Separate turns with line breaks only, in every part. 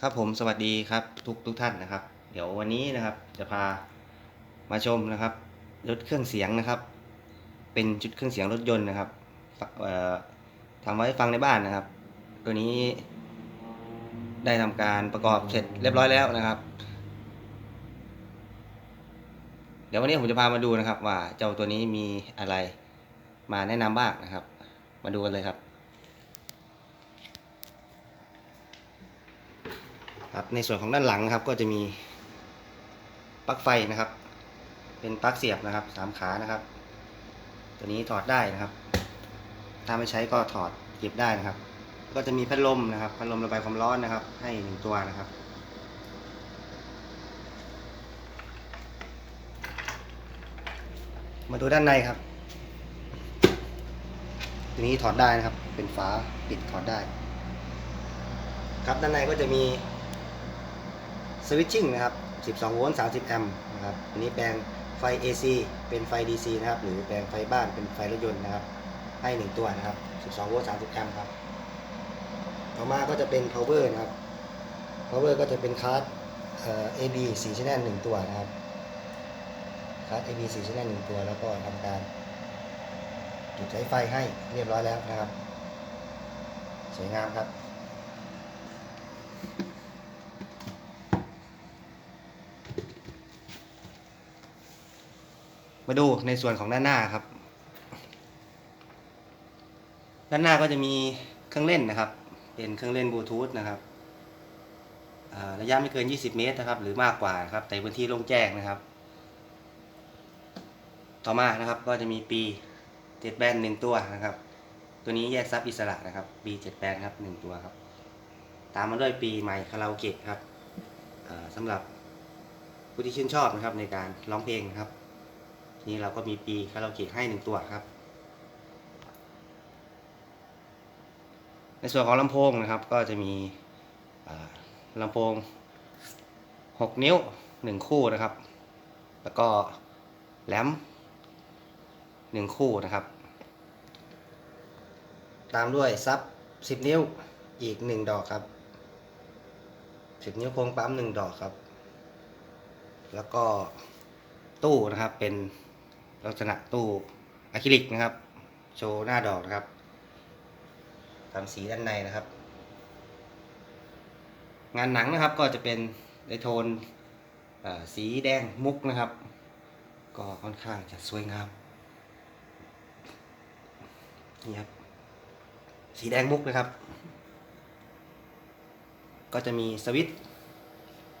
ครับผมสวัสดีครับทุกทุกท่านนะครับ เดี๋ยววันนี้นะครับจะพามาชมนะครับรถเครื่องเสียงนะครับ เป็นชุดเครื่องเสียงรถยนต์นะครับทำไว้ฟังในบ้านนะครับ ตัวนี้ได้ทำการประกอบเสร็จเรียบร้อยแล้วนะครับ เดี๋ยววันนี้ผมจะพามาดูนะครับ ว่าเจ้าตัวนี้มีอะไรมาแนะนำบ้างนะครับ มาดูกันเลยครับ ครับในส่วนของด้านหลังนะครับก็จะมีปลั๊กไฟนะครับ เป็นปลั๊กเสียบนะครับสามขานะครับ ตัวนี้ถอดได้นะครับ ถ้าไม่ใช้ก็ถอดเก็บได้นะครับ ก็จะมีพัดลมนะครับพัดลมระบายความร้อนนะครับ ให้หนึ่งตัวนะครับมาดูด้านในครับ ตัวนี้ถอดได้นะครับ เป็นฝาปิดถอดได้ ครับด้านในก็จะมี สวิตชิ่งนะครับ 12 โวลต์ 30 แอมป์นะครับอันนี้แปลงไฟ AC เป็นไฟ DC นะครับ หรือแปลงไฟบ้านเป็นไฟรถยนต์นะครับ ให้ 1 ตัวนะครับ 12 โวลต์ 30 แอมป์ครับ ต่อมาก็จะเป็น power นะครับ power ก็จะเป็นคาร์ดเอ่อ AB 4 channel 1 ตัวนะครับ คาร์ด AB 4 channel 1 ตัว แล้วก็ทำการจุดสายไฟให้เรียบร้อยแล้วนะครับ สวยงามครับ มาดูในส่วนของด้านหน้าครับ ด้านหน้าก็จะมีเครื่องเล่นนะครับ เป็นเครื่องเล่นบลูทูธนะครับระยะไม่เกิน 20 เมตรนะครับ หรือมากกว่านะครับในพื้นที่โล่งแจ้งนะครับ ต่อมานะครับก็จะมีปีเจ็ดแบนหนึ่งตัวนะครับ ตัวนี้แยกซับอิสระนะครับปีเจ็ดแบนครับหนึ่งตัวครับ ตามมาด้วยปีใหม่คาราโอเกะครับอ่าสำหรับผู้ที่ชื่นชอบนะครับในการร้องเพลงนะครับ นี้เราก็มีปีคาราโอเกะให้หนึ่งตัวครับ ในส่วนของลำโพงนะครับก็จะมีลำโพง 6 นิ้ว 1 คู่นะครับ แล้วก็แหลม 1 คู่นะครับ ตามด้วยซับ 10 นิ้วอีก 1 ดอกครับ 10 นิ้วโค้งปั๊ม 1 ดอกครับ แล้วก็ตู้นะครับเป็น ลักษณะตู้อะคริลิกนะครับ โชว์หน้าดอกนะครับตามสีด้านในนะครับ งานหนังนะครับก็จะเป็นในโทนสีแดงมุกนะครับ ก็ค่อนข้างจะสวยงามนี่ครับสีแดงมุกนะครับ ก็จะมีสวิตช์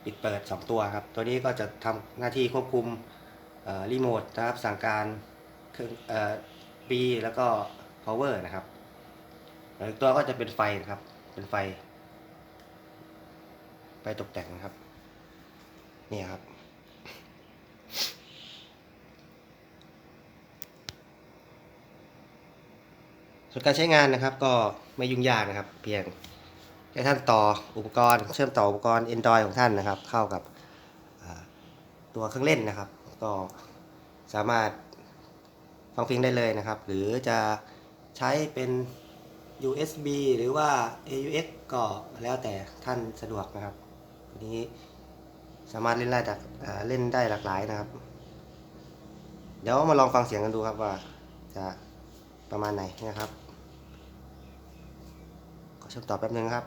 ปิดเปิด 2 ตัวครับ ตัวนี้ก็จะทำหน้าที่ควบคุม รีโมทนะครับสั่งการเครื่องเอ่อปีแล้วก็ power นะครับตัวก็จะเป็นไฟนะครับ เป็นไฟ ไฟตกแต่งนะครับ นี่ครับ ส่วนการใช้งานนะครับก็ไม่ยุ่งยากนะครับ เพียงแค่ท่านต่ออุปกรณ์ เชื่อมต่ออุปกรณ์ Android ของท่านนะครับ เข้ากับตัวเครื่องเล่นนะครับ ก็สามารถฟังเพลงได้เลยนะครับ หรือจะใช้เป็น USB หรือว่า AUX ก็แล้วแต่ท่านสะดวกนะครับตัวนี้สามารถเล่นได้จากเล่นได้หลากหลายนะครับ เดี๋ยวมาลองฟังเสียงกันดูครับว่าจะประมาณไหนนะครับ ขอเชื่อมต่อแป๊บนึงครับ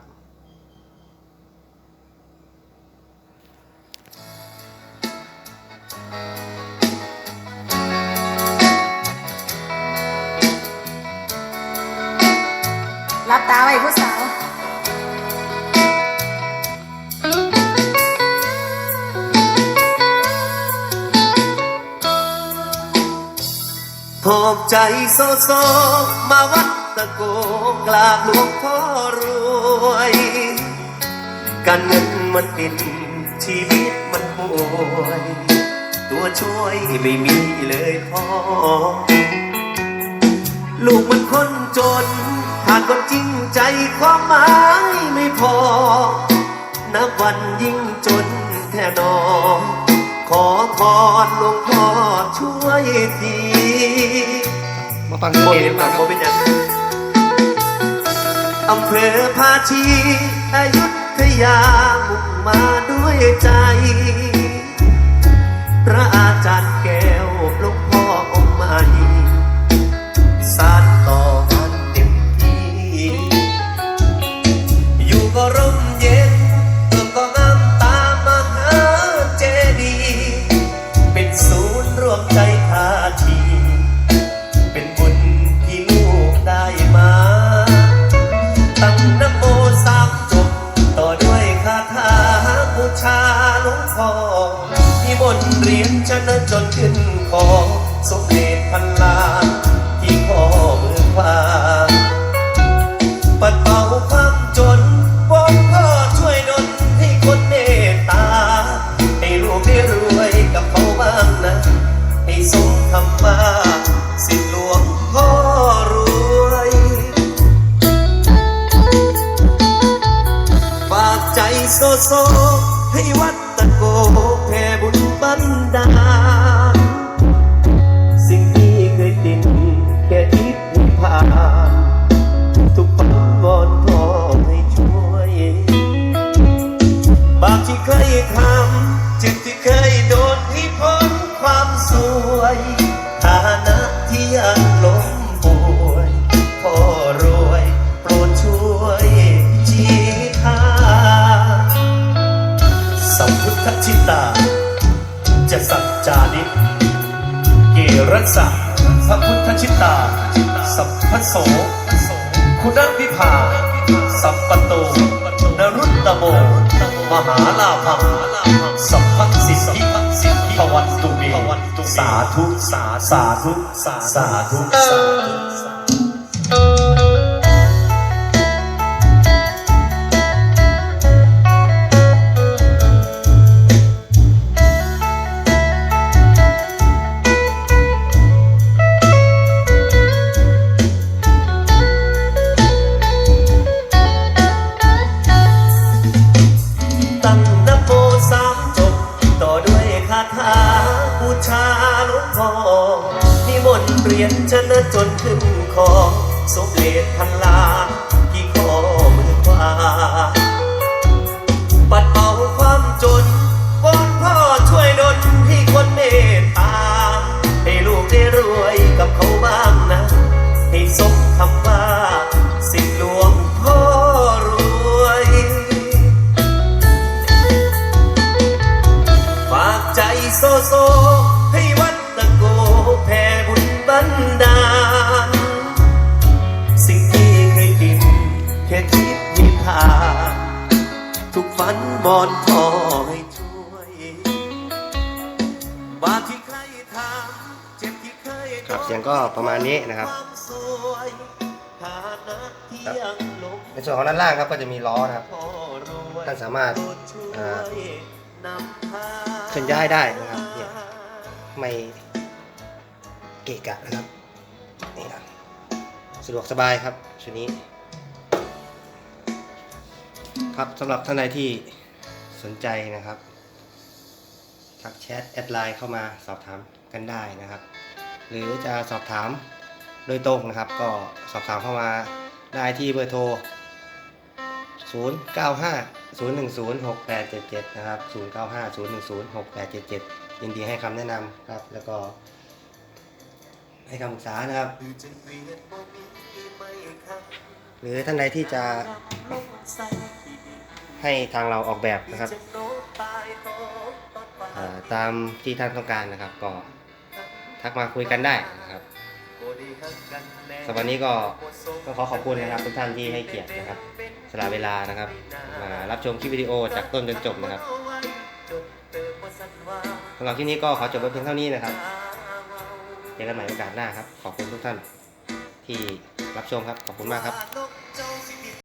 ไว้ผู้สาว
หอบใจโซโซมาวัดตะโกกราบหลวงพ่อรวย การเงินมันเป็นชีวิตมันป่วย ตัวช่วยไม่มีเลยพ่อ ลูกมันคนจน ขาดคนจริงใจความหมายไม่พอ นับวันยิ่งจนแท่นอ ขอพรหลวงพ่อช่วยที
มาฟัง
โม
เพล
เป็น
ง
มา
มา
โมเป็นยังอำเภอภาชีอยุธทยามุ่งมาด้วยใจ มใจทาที เป็นบุญที่ลูกได้มา ตั้งนโมสามจบ ต่อด้วยคาถาบูชาหลวงพ่อที่บนเรียนชนะจนขึ้นของสมเด็จ โซให้วัดตะโกแผ่บุญบันดา รัสสะพระพุทธชิตา สัพพโส คุณวิภา สัพปโตนรุตตโม มหาลาภังสัพพัสสิทธิภวันตุเมสาธุ สาสาธุสาสาธุ สาธุ จนขึ้นคอสมเด็จพันลาที่ข้อมือขวา บอนขอให้ช่วย บาปที่เคยทำเจ็บที่เคย
ครับเสียงก็ประมาณนี้นะครับ
วามสวยฐานะที่ยังหลง
ในส่วนของด้านล่างครับก็จะมีล้อนะครับ
พอรวย
ท่านสามารถ
โปดช่ว
อ่า
นำพา
เคลื่อนย้ายได้นะครับเนี่ยไม่เกะกะนะครับนี่ครับสะดวกสบายครับชุดนี้ ครับสำหรับท่านใดที่ สนใจนะครับ ทักแชทแอดไลน์เข้ามาสอบถามกันได้นะครับ หรือจะสอบถามโดยตรงนะครับ ก็สอบถามเข้ามาได้ที่เบอร์โทร 095 010 6877 นะครับ 095 010 6877 ยินดีให้คำแนะนำครับ แล้วก็ให้คำปรึกษานะครับ หรือท่านใดที่จะ ให้ทางเราออกแบบนะครับตามที่ท่านต้องการนะครับ ก็ทักมาคุยกันได้นะครับสำหรับวันนี้ก็ก็ขอขอบคุณนะครับทุกท่านที่ให้เกียรตินะครับสละเวลานะครับมารับชมคลิปวิดีโอจากต้นจนจบนะครับสำหรับที่นี้ก็ขอจบไว้เพียงเท่านี้นะครับเจอกันใหม่โอกาสหน้าครับ ขอบคุณทุกท่านที่รับชมครับ ขอบคุณมากครับ